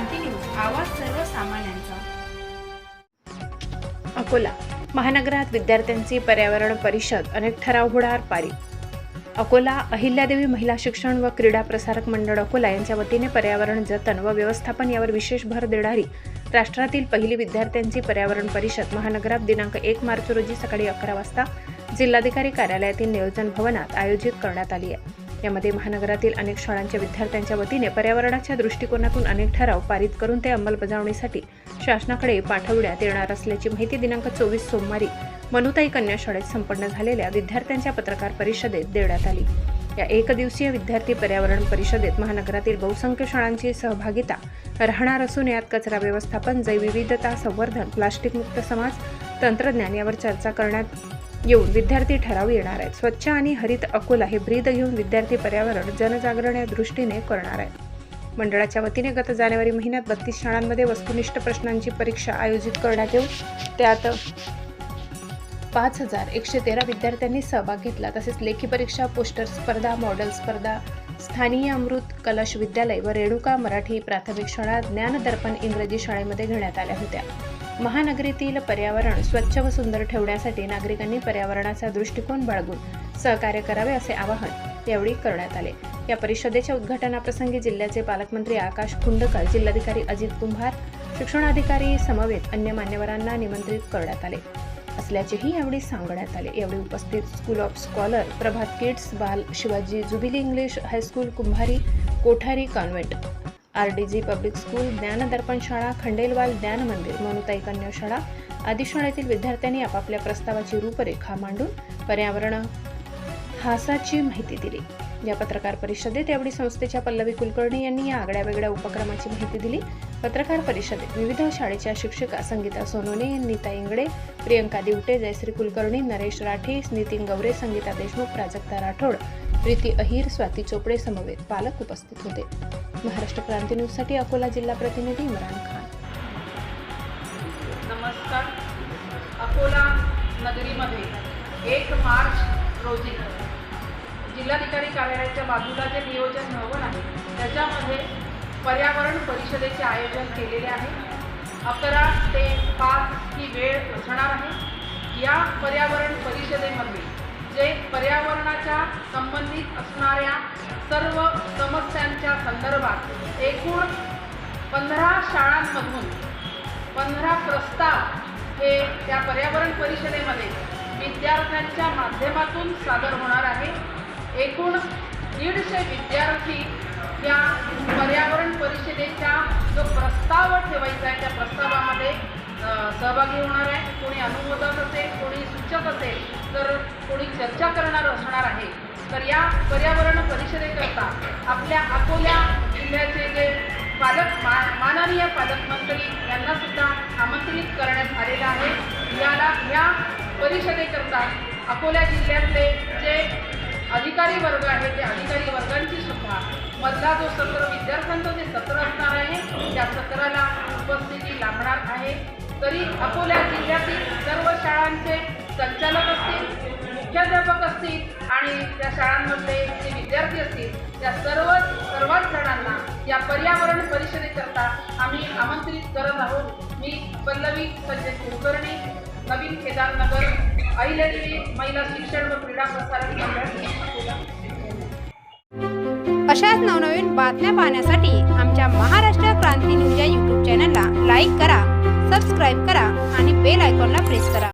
क्रांती news आवाज सर्वसामान्यांचा. अकोला महानगरात विद्यार्थ्यांची पर्यावरण परिषद अनेक ठराव होणार पारी. अकोला अहिल्यादेवी महिला शिक्षण व क्रीडा प्रसारक मंडळ अकोला यांच्या वतीने पर्यावरण जतन व व्यवस्थापन यावर विशेष भर देणारी राष्ट्रातील पहिली विद्यार्थ्यांची पर्यावरण परिषद महानगरात दिनांक एक मार्च रोजी सकाळी अकरा वाजता जिल्हाधिकारी कार्यालयातील नियोजन भवनात आयोजित करण्यात आली आहे. यामध्ये महानगरातील अनेक शाळांच्या विद्यार्थ्यांच्या वतीने पर्यावरणाच्या दृष्टिकोनातून अनेक ठराव पारित करून ते अंमलबजावणीसाठी शासनाकडे पाठवण्यात येणार असल्याची माहिती दिनांक चोवीस सोमवारी मनुताई कन्या शाळेत संपन्न झालेल्या विद्यार्थ्यांच्या पत्रकार परिषदेत देण्यात आली. या एक दिवसीय विद्यार्थी पर्यावरण परिषदेत महानगरातील बहुसंख्य शाळांची सहभागिता राहणार असून यात कचरा व्यवस्थापन जैवविविधता संवर्धन प्लास्टिकमुक्त समाज तंत्रज्ञान यावर चर्चा करण्यात येऊन विद्यार्थी ठराव येणार आहेत. स्वच्छ आणि हरित अकोला हे ब्रीद घेऊन विद्यार्थी पर्यावरण जनजागरण या दृष्टीने करणार आहेत. मंडळाच्या वतीने गत जानेवारी महिन्यात बत्तीस शाळांमध्ये वस्तुनिष्ठ प्रश्नांची परीक्षा आयोजित करण्यात येऊन त्यात पाच हजार एकशे तेरा विद्यार्थ्यांनी सहभाग घेतला. तसेच लेखी परीक्षा पोस्टर स्पर्धा मॉडेल स्पर्धा स्थानीय अमृत कलश विद्यालय व रेणुका मराठी प्राथमिक शाळा ज्ञानदर्पण इंग्रजी शाळेमध्ये घेण्यात आल्या होत्या. महानगरीतील पर्यावरण स्वच्छ व सुंदर ठेवण्यासाठी नागरिकांनी पर्यावरणाचा दृष्टिकोन बाळगून सहकार्य करावे असे आवाहन यावेळी करण्यात आले. या परिषदेच्या उद्घाटनाप्रसंगी जिल्ह्याचे पालकमंत्री आकाश खुंडकर जिल्हाधिकारी अजित कुंभार शिक्षणाधिकारी समवेत अन्य मान्यवरांना निमंत्रित करण्यात आले असल्याचेही यावेळी सांगण्यात आले. यावेळी उपस्थित school of scholar Prabhat kids Bal Shivaji jubilee English high school Kumbhari Kothari convent R D G public school Dnyandarpan शाळा खंडेलवाल ज्ञान मंदिर मनुताई कन्या शाळा आदी शाळेतील विद्यार्थ्यांनी आपापल्या प्रस्तावाची रूपरेखा मांडून पर्यावरण हासाची माहिती दिली. या पत्रकार परिषदेत यावेळी संस्थेच्या पल्लवी कुलकर्णी यांनी या आगळ्या वेगळ्या उपक्रमाची माहिती दिली. पत्रकार परिषदेत विविध शाळेच्या शिक्षिका संगीता सोनोने नीता इंगडे प्रियंका दिवटे जयश्री कुलकर्णी नरेश राठी नितीन गवरे संगीता देशमुख प्राजक्ता राठोड प्रीती अहिर स्वाती चोपडे समवेत पालक उपस्थित होते. महाराष्ट्र क्रांती न्यूजसाठी अकोला जिल्हा प्रतिनिधी इम्रान खान. नमस्कार. अकोला नगरीमध्ये एक मार्च रोजी जिल्हाधिकारी कार्यालयाच्या बाजूला जे नियोजन भवन आहे त्याच्यामध्ये पर्यावरण परिषदेचे आयोजन केलेले आहे. अकरा ते पाच ही वेळ असणार आहे. या पर्यावरण परिषदेमध्ये जे पर्यावरणाच्या सं संदर्भात एकूण पंधरा शाळांमधून पंधरा प्रस्ताव हे त्या पर्यावरण परिषदेमध्ये विद्यार्थ्यांच्या माध्यमातून सादर होणार आहे. एकूण दीडशे विद्यार्थी या पर्यावरण परिषदेच्या जो प्रस्ताव ठेवायचा आहे त्या प्रस्तावामध्ये सहभागी होणार आहे. कोणी अनुमोदक असेल कोणी सूचक असेल तर कोणी चर्चा करणार असणार आहे. तर या पर्यावरण परिषदेकरता आपल्या पालकमंत्री यांना सुद्धा आमंत्रित करण्यात आलेलं आहे. याला या परिषदेकरता अकोला जिल्ह्यातले जे अधिकारी वर्ग आहे ते अधिकारी वर्गांची सुद्धा मधला जो सत्र विद्यार्थ्यांचं जे सत्र असणार आहे त्या सत्राला उपस्थिती लाभणार आहे. तरी अकोला जिल्ह्यातील सर्व शाळांचे संचालक असतील मुख्याध्यापक असतील आणि त्या शाळांमधले जे विद्यार्थी असतील त्या सर्व सर्वच जणांना या पर्यावरण परिषदेकरता आहोत. मी पल्लवी संजय कुलकर्णी नवीन केदारनगर अहिल्यादेवी महिला शिक्षण व क्रीडा प्रसारण मंडळ. अशाच नवनवीन बातम्या पाहण्यासाठी आमच्या महाराष्ट्र क्रांती न्यूज या यूट्यूब चॅनलला लाईक करा सबस्क्राईब करा आणि बेल आयकॉनला प्रेस करा.